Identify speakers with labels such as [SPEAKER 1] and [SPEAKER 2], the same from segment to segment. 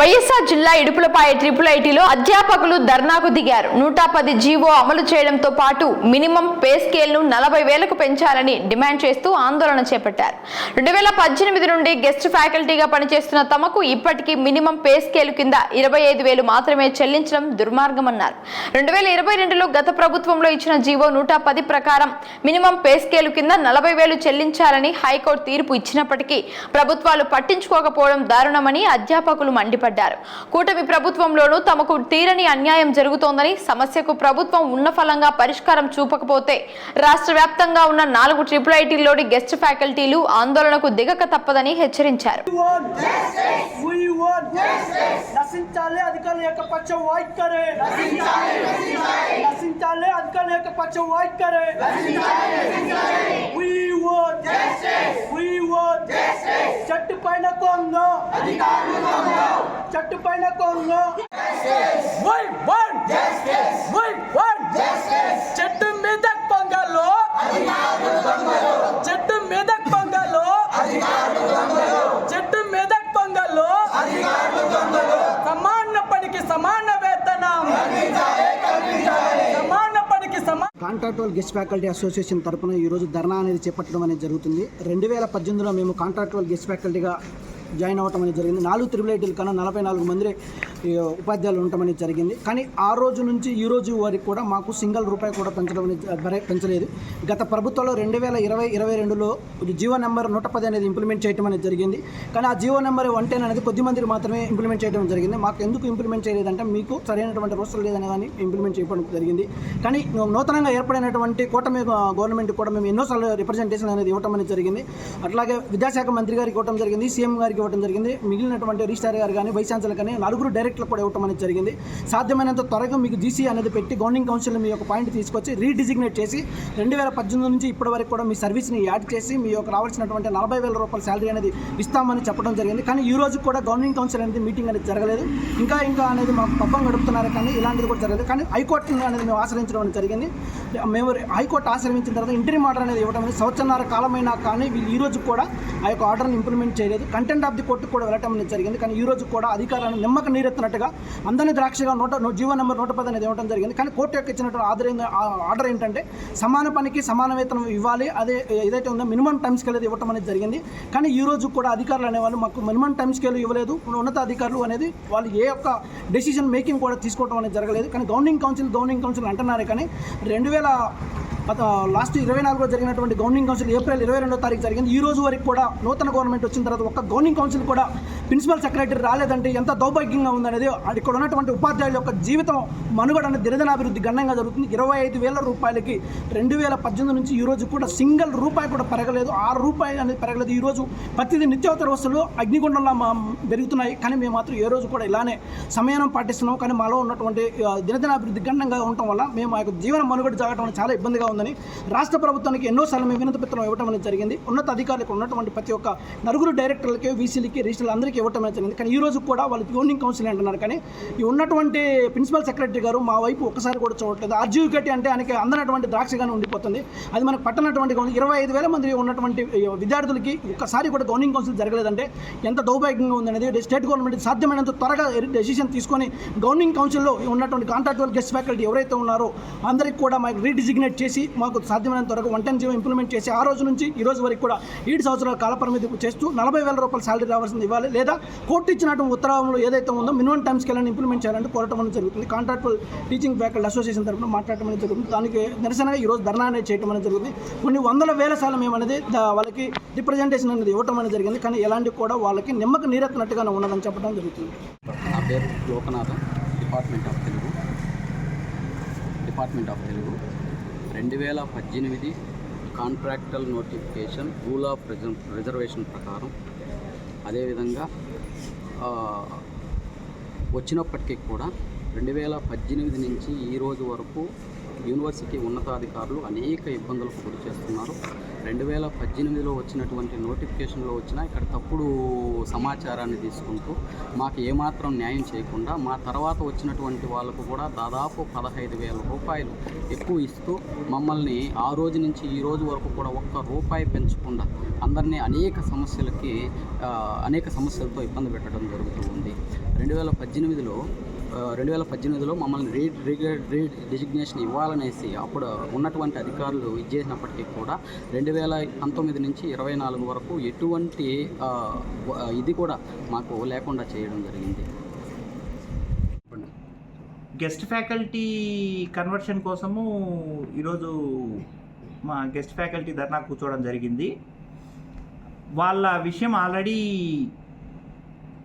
[SPEAKER 1] వైఎస్ఆర్ జిల్లా ఇడుపులపాయ ట్రిపుల్ ఐటీలో అధ్యాపకులు ధర్నాకు దిగారు. నూట పది జీవో అమలు చేయడంతో పాటు మినిమం పే స్కేల్ను నలభై వేలకు పెంచాలని డిమాండ్ చేస్తూ ఆందోళన చేపట్టారు. రెండు వేల పద్దెనిమిది నుండి గెస్ట్ ఫ్యాకల్టీగా పనిచేస్తున్న తమకు ఇప్పటికీ మినిమం పే స్కేల్ కింద ఇరవై ఐదు వేలు మాత్రమే చెల్లించడం దుర్మార్గమన్నారు. రెండు వేల ఇరవై రెండులో గత ప్రభుత్వంలో ఇచ్చిన జీవో నూట పది ప్రకారం మినిమం పే స్కేల్ కింద నలభై వేలు చెల్లించాలని హైకోర్టు తీర్పు ఇచ్చినప్పటికీ ప్రభుత్వాలు పట్టించుకోకపోవడం దారుణమని అధ్యాపకులు మండిపడ్డారు. కూటమి ప్రభుత్వంలోనూ తమకు తీరని అన్యాయం జరుగుతోందని సమస్యకు ప్రభుత్వం ఉన్న ఫలంగా పరిష్కారం చూపకపోతే రాష్ట్ర వ్యాప్తంగా ఉన్న నాలుగు ట్రిపుల్ ఐటీల్లోని గెస్ట్ ఫ్యాకల్టీలు ఆందోళనకు దిగక తప్పదని హెచ్చరించారు.
[SPEAKER 2] నశించాలి అధికారుల యొక్క పక్షం నశించాలి అధికారుల పక్షం. చెట్టు పైన కొంగ చెట్టు పైన justice. చెట్టు మీద కొంగలో. చెట్టు మీద కొంగలో. చెట్టు మీద పొంగల్లో సమాన పనికి సమాన వేతనం. సమాన పనికి సమా
[SPEAKER 3] కాంట్రాక్టువల్ గెస్ట్ ఫ్యాకల్టీ అసోసియేషన్ తరపున ఈరోజు ధర్నా అనేది చేపట్టడం అనేది జరుగుతుంది. రెండు వేల పద్దెనిమిదిలో మేము కాంట్రాక్టువల్ గెస్ట్ ఫ్యాకల్టీగా జాయిన్ అవ్వటం అనేది జరిగింది. నాలుగు త్రిబుల్ త్రిబులైటీల కన్నా నలభై నాలుగు మంది ఉపాధ్యాయులు ఉండటం అనేది జరిగింది. కానీ ఆ రోజు నుంచి ఈ రోజు వరకు కూడా మాకు సింగిల్ రూపాయి కూడా పెంచడం అనేది పెంచలేదు. గత ప్రభుత్వంలో రెండు వేల ఇరవై ఇరవై రెండులో జీవో నెంబర్ నూట పది అనేది ఇంప్లిమెంట్ చేయడం అనేది జరిగింది. కానీ ఆ జీవో నెంబర్ వన్ టెన్ అనేది కొద్ది మందికి మాత్రమే ఇంప్లిమెంట్ చేయడం జరిగింది. మాకు ఎందుకు ఇంప్లిమెంట్ చేయలేదంటే మీకు సరైనటువంటి రూల్స్ లేదని కానీ ఇంప్లిమెంట్ చేయడం జరిగింది. కానీ నూతనంగా ఏర్పడినటువంటి కూటమి గవర్నమెంట్ కూడా మేము ఎన్నోసార్లు రిప్రజెంటేషన్ అనేది ఇవ్వటం అనేది జరిగింది. అట్లాగే విద్యాశాఖ మంత్రి గారికి ఇవ్వడం జరిగింది సీఎం గారికి ఇవ్వడం జరిగింది. మిగిలినటువంటి రిజిస్టార్ గారు కానీ వైస్ ఛాన్సలర్ కానీ నలుగురు డైరెక్ట్ డైరెక్టర్లు కూడా ఇవ్వటం అనేది జరిగింది. సాధ్యమైనంత త్వరగా మీకు జీసీ అనేది పెట్టి గవర్నింగ్ కౌన్సిల్ మీ యొక్క పాయింట్ తీసుకొచ్చి రీడిజిగ్నేట్ చేసి రెండు వేల పద్దెనిమిది నుంచి ఇప్పటి వరకు కూడా మీ సర్వీస్ని యాడ్ చేసి మీ యొక్క రావాల్సినటువంటి నలభై వేల రూపాయల శాలరీ అనేది ఇస్తామని చెప్పడం జరిగింది. కానీ ఈ రోజు కూడా గవర్నింగ్ కౌన్సిల్ అనేది మీటింగ్ అనేది జరగలేదు. ఇంకా ఇంకా అనేది మాకు పబ్బం గడుపుతున్నారు కానీ ఇలాంటిది కూడా జరగలేదు. కానీ హైకోర్టు అనేది మేము ఆశ్రయించడం అనేది జరిగింది. మేము హైకోర్టు ఆశ్రయించిన తర్వాత ఇంటరీ ఆర్డర్ అనేది ఇవ్వడం అనేది సంవత్సరాల కాలమైనా కానీ వీళ్ళు ఈ రోజు కూడా ఆ యొక్క ఆర్డర్ని ఇంప్లిమెంట్ చేయలేదు. కంటెంట్ ఆఫ్ ది కోర్టు కూడా వెళ్ళటం అనేది జరిగింది. కానీ ఈ రోజు కూడా అధికారాన్ని నిమ్మక నీరెత్తినట్టుగా అందరినీ ద్రాక్షగా నూట జీవో నెంబర్ నూట పది అనేది ఇవ్వడం జరిగింది. కానీ కోర్టు యొక్క ఇచ్చినటువంటి ఆర్డర్ ఆ ఆర్డర్ ఏంటంటే సమాన పనికి సమాన వేతనం ఇవ్వాలి. అదే ఏదైతే ఉందో మినిమం టైం స్కేల్ అనేది ఇవ్వటం అనేది జరిగింది. కానీ ఈ రోజు కూడా అధికారులు అనేవాళ్ళు మాకు మినిమం టైం స్కేల్ ఇవ్వలేదు. ఉన్నత అధికారులు అనేది వాళ్ళు ఏ యొక్క డెసిషన్ మేకింగ్ కూడా తీసుకోవడం అనేది జరగలేదు. కానీ గవర్నింగ్ కౌన్సిల్ గవర్నింగ్ కౌన్సిల్ అంటున్నారు కానీ రెండు వేల లాస్ట్ ఇరవై నాలుగులో జరిగినటువంటి గవర్నింగ్ కౌన్సిల్ ఏప్రిల్ ఇరవై రెండో తారీఖు జరిగింది. ఈ రోజు వరకు కూడా నూతన గవర్నమెంట్ వచ్చిన తర్వాత ఒక్క గవర్నింగ్ కౌన్సిల్ కూడా ప్రిన్సిపల్ సెక్రటరీ రాలేదంటే ఎంత దౌర్భాగ్యంగా ఉందనేది ఇక్కడ ఉన్నటువంటి ఉపాధ్యాయుల యొక్క జీవితం మనుగడ అనేది దినదినాభివృద్ధి గణంగా జరుగుతుంది. ఇరవై ఐదు వేల రూపాయలకి రెండు వేల పద్దెనిమిది నుంచి ఈ రోజు కూడా సింగిల్ రూపాయి కూడా పెరగలేదు. ఆరు రూపాయలు అనేది పెరగలేదు. ఈ రోజు ప్రతిదీ నిత్యావసర వస్తువులు అగ్నిగుండంలా మా పెరుగుతున్నాయి. కానీ మేము మాత్రం ఏ రోజు కూడా ఇలానే సమయానం పాటిస్తున్నాం. కానీ మాలో ఉన్నటువంటి దినదనాభివృద్ధి దినదినాభివృద్ధి గణంగా ఉండటం వల్ల మేము ఆ యొక్క జీవన మనుగడ జరగడం చాలా ఇబ్బందిగా ఉందని రాష్ట్ర ప్రభుత్వానికి ఎన్నోసార్లు మేము వినతి పత్రం ఇవ్వడం అనేది జరిగింది. ఉన్నత అధికారులకు ఉన్నటువంటి ప్రతి ఒక్క నలుగురు డైరెక్టర్లకి వీసీలకి రిజిస్టర్లు అందరికీ ఇవ్వడం అనేది జరిగింది. కానీ ఈ రోజు కూడా వాళ్ళు గవర్నింగ్ కౌన్సిల్ అంటున్నారు. కానీ ఈ ఉన్నటువంటి ప్రిన్సిపల్ సెక్రటరీ గారు మా వైపు ఒక్కసారి కూడా చూడట్లేదు. ఆర్జీవికేటీ అంటే ఆయనకి అందనటువంటి ద్రాక్షగానే ఉండిపోతుంది. అది మనకు పట్టనటువంటి ఇరవై ఐదు వేల మంది ఉన్నటువంటి విద్యార్థులకి ఒక్కసారి కూడా గవర్నింగ్ కౌన్సిల్ జరగలేదంటే ఎంత దౌర్భాగ్యంగా ఉందనేది స్టేట్ గవర్నమెంట్ సాధ్యమైనంత త్వరగా డెసిషన్ తీసుకొని గవర్నింగ్ కౌన్సిల్లో ఉన్నటువంటి కాంట్రాక్టువల్ గెస్ట్ ఫ్యాకల్టీ ఎవరైతే ఉన్నారో అందరికీ కూడా మాకు రీడిజిగ్నేట్ చేసి మాకు సాధ్యమైనంత వరకు వన్ టెన్ జీవో ఇంప్లిమెంట్ చేసి ఆ రోజు నుంచి ఈ రోజు వరకు కూడా ఏడు సంవత్సరాల కాలపరిమితి చేస్తూ నలభై వేల రూపాయల శాలరీ రావాల్సింది ఇవ్వాలి. లేదా కోర్టు ఇచ్చినటువంటి ఉత్తరావంలో ఏదైతే ఉందో మినిమం టైం స్కేల్ ఇంప్లిమెంట్ చేయాలంటే కోరటం అనేది జరుగుతుంది. కాంట్రాక్టువల్ టీచింగ్ ఫ్యాకల్టీ అసోసియేషన్ తరఫున మాట్లాడటం అనేది జరుగుతుంది. దానికి నిరసనగా ఈ రోజు ధర్నా అనేది చేయడం అనేది జరుగుతుంది. కొన్ని వందల వేల సార్లు మేము వాళ్ళకి రిప్రజెంటేషన్ అనేది ఇవ్వటం అనేది జరిగింది. కానీ ఎలాంటి కూడా వాళ్ళకి నిమ్మకు నీరెత్తినట్టుగానే ఉన్నదని చెప్పడం జరుగుతుంది.
[SPEAKER 4] నా పేరు Lokanatham department of Telugu department of Telugu రెండు వేల పద్దెనిమిది contractual notification rule of reservation ప్రకారం. అదేవిధంగా వచ్చినప్పటికీ కూడా రెండు వేల పద్దెనిమిది నుంచి ఈ రోజు వరకు యూనివర్సిటీ ఉన్నతాధికారులు అనేక ఇబ్బందులకు గురి చేస్తున్నారు. రెండు వేల పద్దెనిమిదిలో వచ్చినటువంటి నోటిఫికేషన్లో వచ్చిన ఇక్కడ తప్పుడు సమాచారాన్ని తీసుకుంటూ మాకు ఏమాత్రం న్యాయం చేయకుండా మా తర్వాత వచ్చినటువంటి వాళ్ళకు కూడా దాదాపు పదహైదు వేల రూపాయలు ఎక్కువ ఇస్తూ మమ్మల్ని ఆ రోజు నుంచి ఈ రోజు వరకు కూడా ఒక్క రూపాయి పెంచకుండా అందరినీ అనేక సమస్యలకి అనేక సమస్యలతో ఇబ్బంది పెట్టడం జరుగుతూ ఉంది. రెండు వేల పద్దెనిమిదిలో రెండు వేల పద్దెనిమిదిలో మమ్మల్ని రీడ్ రీడ్ రీడ్ డిజిగ్నేషన్ ఇవ్వాలనేసి అప్పుడు ఉన్నటువంటి అధికారులు ఇచ్చేసినప్పటికీ కూడా రెండు వేల పంతొమ్మిది నుంచి ఇరవై నాలుగు వరకు ఎటువంటి ఇది కూడా మాకు లేకుండా చేయడం జరిగింది.
[SPEAKER 5] గెస్ట్ ఫ్యాకల్టీ కన్వర్షన్ కోసము ఈరోజు మా గెస్ట్ ఫ్యాకల్టీ ధర్నా కూర్చోవడం జరిగింది. వాళ్ళ విషయం ఆల్రెడీ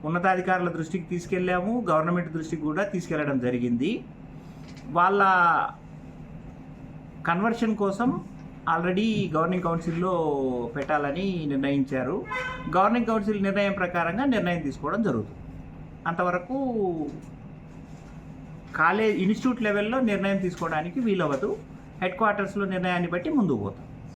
[SPEAKER 5] ఉన్నతాధికారుల దృష్టికి తీసుకెళ్ళాము. గవర్నమెంట్ దృష్టికి కూడా తీసుకెళ్ళడం జరిగింది. వాళ్ళ కన్వర్షన్ కోసం ఆల్రెడీ గవర్నింగ్ కౌన్సిల్లో పెట్టాలని నిర్ణయించారు. గవర్నింగ్ కౌన్సిల్ నిర్ణయం ప్రకారంగా నిర్ణయం తీసుకోవడం జరుగుతుంది. అంతవరకు కాలేజ్ ఇన్స్టిట్యూట్ లెవెల్లో నిర్ణయం తీసుకోవడానికి వీలవ్వదు. హెడ్ క్వార్టర్స్లో నిర్ణయాన్ని బట్టి ముందుకు పోతాం.